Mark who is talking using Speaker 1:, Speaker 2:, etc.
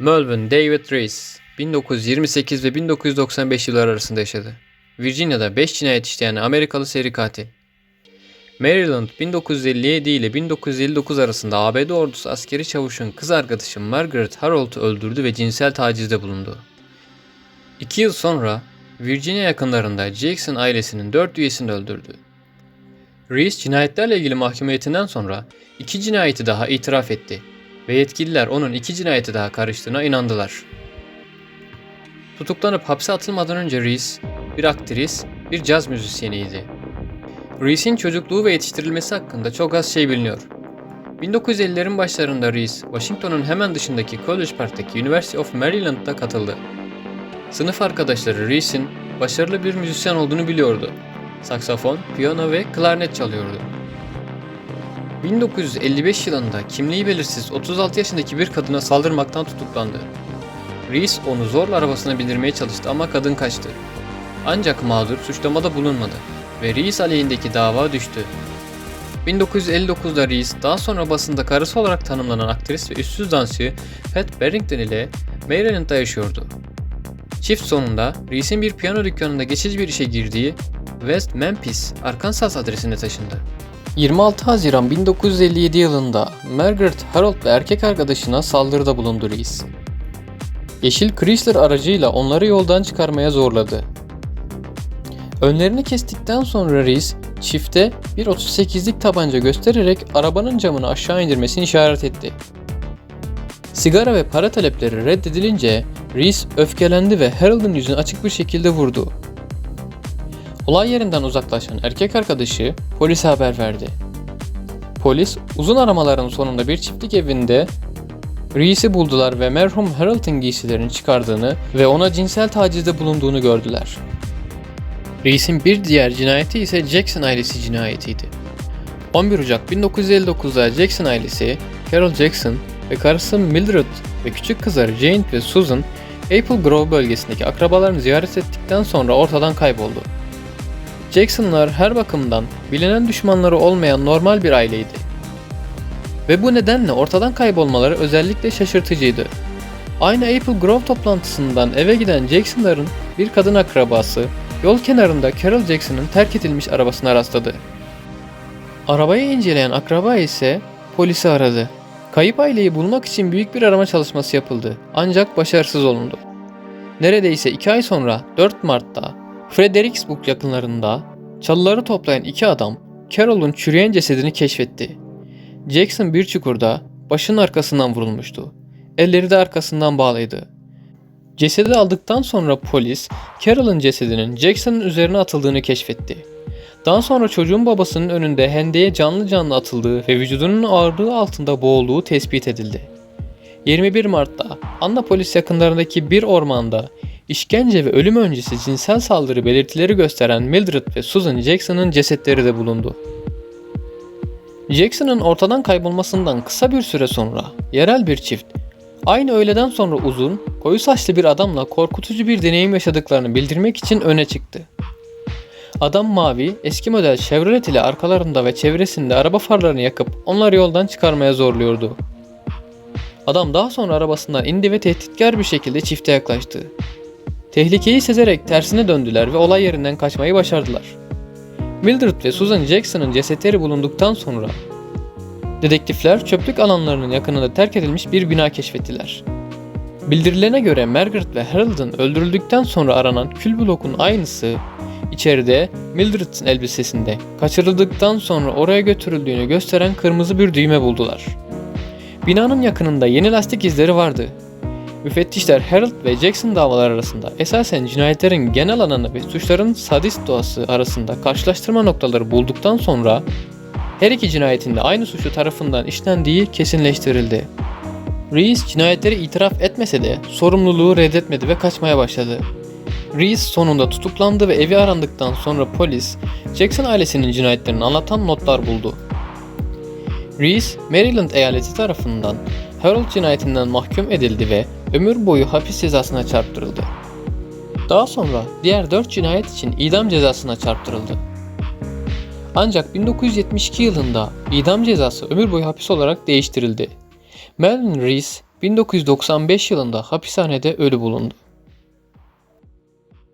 Speaker 1: Melvin David Reese 1928 ve 1995 yılları arasında yaşadı. Virginia'da 5 cinayet işleyen Amerikalı seri katil. Maryland 1957 ile 1959 arasında ABD ordusu askeri çavuşun kız arkadaşı Margaret Harold'u öldürdü ve cinsel tacizde bulundu. İki yıl sonra Virginia yakınlarında Jackson ailesinin 4 üyesini öldürdü. Reese cinayetlerle ilgili mahkumiyetinden sonra iki cinayeti daha itiraf etti ve yetkililer onun iki cinayeti daha karıştığına inandılar. Tutuklanıp hapse atılmadan önce Reese bir aktris, bir caz müzisyeniydi. Reese'in çocukluğu ve yetiştirilmesi hakkında çok az şey biliniyor. 1950'lerin başlarında Reese, Washington'un hemen dışındaki College Park'taki University of Maryland'da katıldı. Sınıf arkadaşları Reese'in başarılı bir müzisyen olduğunu biliyordu. Saksafon, piyano ve klarnet çalıyordu. 1955 yılında kimliği belirsiz 36 yaşındaki bir kadına saldırmaktan tutuklandı. Reese onu zorla arabasına bindirmeye çalıştı ama kadın kaçtı. Ancak mağdur suçlamada bulunmadı ve Reese aleyhindeki dava düştü. 1959'da Reese daha sonra basında karısı olarak tanımlanan aktris ve üstsüz dansçı Pat Barrington ile Maryland'da yaşıyordu. Çift sonunda Reese'in bir piyano dükkanında geçici bir işe girdiği West Memphis, Arkansas adresine taşındı. 26 Haziran 1957 yılında Margaret Harold ve erkek arkadaşına saldırıda bulundu Reese. Yeşil Chrysler aracıyla onları yoldan çıkarmaya zorladı. Önlerini kestikten sonra Reese çifte bir 38'lik tabanca göstererek arabanın camını aşağı indirmesini işaret etti. Sigara ve para talepleri reddedilince Reese öfkelendi ve Harold'un yüzünü açık bir şekilde vurdu. Olay yerinden uzaklaşan erkek arkadaşı polise haber verdi. Polis uzun aramaların sonunda bir çiftlik evinde Reese'i buldular ve merhum Harold'ın giysilerini çıkardığını ve ona cinsel tacizde bulunduğunu gördüler. Reese'in bir diğer cinayeti ise Jackson ailesi cinayetiydi. 11 Ocak 1959'da Jackson ailesi, Carol Jackson ve karısı Mildred ve küçük kızları Jane ve Susan, Apple Grove bölgesindeki akrabalarını ziyaret ettikten sonra ortadan kayboldu. Jackson'lar her bakımdan bilinen düşmanları olmayan normal bir aileydi. Ve bu nedenle ortadan kaybolmaları özellikle şaşırtıcıydı. Aynı Apple Grove toplantısından eve giden Jackson'ların bir kadın akrabası yol kenarında Carol Jackson'ın terk edilmiş arabasına rastladı. Arabayı inceleyen akraba ise polisi aradı. Kayıp aileyi bulmak için büyük bir arama çalışması yapıldı ancak başarısız olundu. Neredeyse 2 ay sonra 4 Mart'ta Fredericksburg yakınlarında çalıları toplayan iki adam Carol'un çürüyen cesedini keşfetti. Jackson bir çukurda başının arkasından vurulmuştu. Elleri de arkasından bağlıydı. Cesedi aldıktan sonra polis Carol'ın cesedinin Jackson'ın üzerine atıldığını keşfetti. Daha sonra çocuğun babasının önünde hendeye canlı canlı atıldığı ve vücudunun ağırlığı altında boğulduğu tespit edildi. 21 Mart'ta Annapolis yakınlarındaki bir ormanda işkence ve ölüm öncesi cinsel saldırı belirtileri gösteren Mildred ve Susan Jackson'ın cesetleri de bulundu. Jackson'ın ortadan kaybolmasından kısa bir süre sonra yerel bir çift aynı öğleden sonra uzun, koyu saçlı bir adamla korkutucu bir deneyim yaşadıklarını bildirmek için öne çıktı. Adam mavi, eski model Chevrolet ile arkalarında ve çevresinde araba farlarını yakıp onları yoldan çıkarmaya zorluyordu. Adam daha sonra arabasından indi ve tehditkar bir şekilde çifte yaklaştı. Tehlikeyi sezerek tersine döndüler ve olay yerinden kaçmayı başardılar. Mildred ve Susan Jackson'ın cesetleri bulunduktan sonra dedektifler çöplük alanlarının yakınında terk edilmiş bir bina keşfettiler. Bildirilene göre Margaret ve Harold'ın öldürüldükten sonra aranan kül blokun aynısı içeride Mildred'in elbisesinde kaçırıldıktan sonra oraya götürüldüğünü gösteren kırmızı bir düğme buldular. Binanın yakınında yeni lastik izleri vardı. Müfettişler Harold ve Jackson davalar arasında esasen cinayetlerin genel alanı ve suçların sadist doğası arasında karşılaştırma noktaları bulduktan sonra her iki cinayetin de aynı suçlu tarafından işlendiği kesinleştirildi. Reese cinayetleri itiraf etmese de sorumluluğu reddetmedi ve kaçmaya başladı. Reese sonunda tutuklandı ve evi arandıktan sonra polis Jackson ailesinin cinayetlerini anlatan notlar buldu. Reese, Maryland eyaleti tarafından Harold cinayetinden mahkum edildi ve ömür boyu hapis cezasına çarptırıldı. Daha sonra diğer 4 cinayet için idam cezasına çarptırıldı. Ancak 1972 yılında idam cezası ömür boyu hapis olarak değiştirildi. Melvin Reese 1995 yılında hapishanede ölü bulundu.